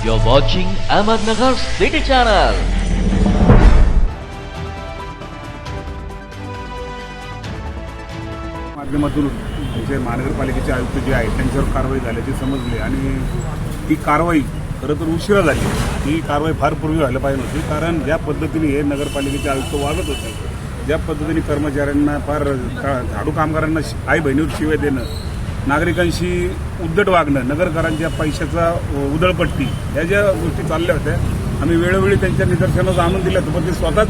You're watching Ahmednagar City Channel. माध्यमातून जे महानगरपालिकेचे आयुक्त जे आहेत त्यांच्यावर कारवाई झाल्याचे समजले आणि ती कारवाई खरं तर उशिरा झाली ही कारवाई फार पूर्वी व्हायला पाहिजे होती कारण ज्या पद्धतीने हे नगरपालिकेचे आयुक्त वागत होते ज्या पद्धतीने कर्मचाऱ्यांना फार झाडू कामगारांना आई बहिणीवर शिवाय देणं नागरिकांशी उद्धट वागणं नगरकरांच्या पैशाचा उदळपट्टी उधळपट्टी या ज्या गोष्टी चालल्या होत्या आम्ही वेळोवेळी त्यांच्या निदर्शनास आणून दिलं होतं पण ते स्वतःच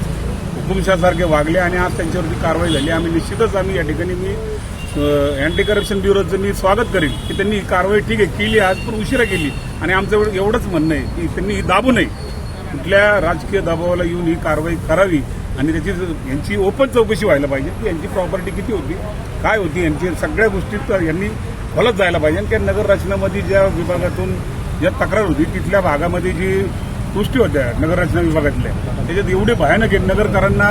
हुकुमशासारखे वागले आणि आज त्यांच्यावरती कारवाई झाली. आम्ही निश्चितच आम्ही या ठिकाणी मी अँटी करप्शन ब्युरोचं मी स्वागत करेन की त्यांनी ही कारवाई ठीक आहे केली आज पण उशिरा केली. आणि आमचं एवढंच म्हणणं आहे की त्यांनी ही दाबू नये. कुठल्या राजकीय दबावाला येऊन ही कारवाई करावी आणि त्याची यांची ओपन चौकशी व्हायला पाहिजे की यांची प्रॉपर्टी किती होती काय होती यांची सगळ्या गोष्टीत यांनी खोलत जायला पाहिजे. आणि त्या नगर रचनामध्ये ज्या विभागातून ज्या तक्रार होती तिथल्या भागामध्ये जी गोष्टी होत्या नगररचना विभागातल्या त्याच्यात एवढे भयानक आहे नगरकरांना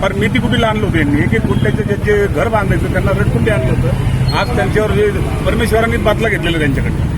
फार मिती कुठे आणलं होतं यांनी. एक एक कुठल्याचे जे- जे घर बांधायचं त्यांना रटकुंडी आणलं होतं. आज त्यांच्यावर जे परमेश्वरांनी बातला घेतलेला त्यांच्याकडे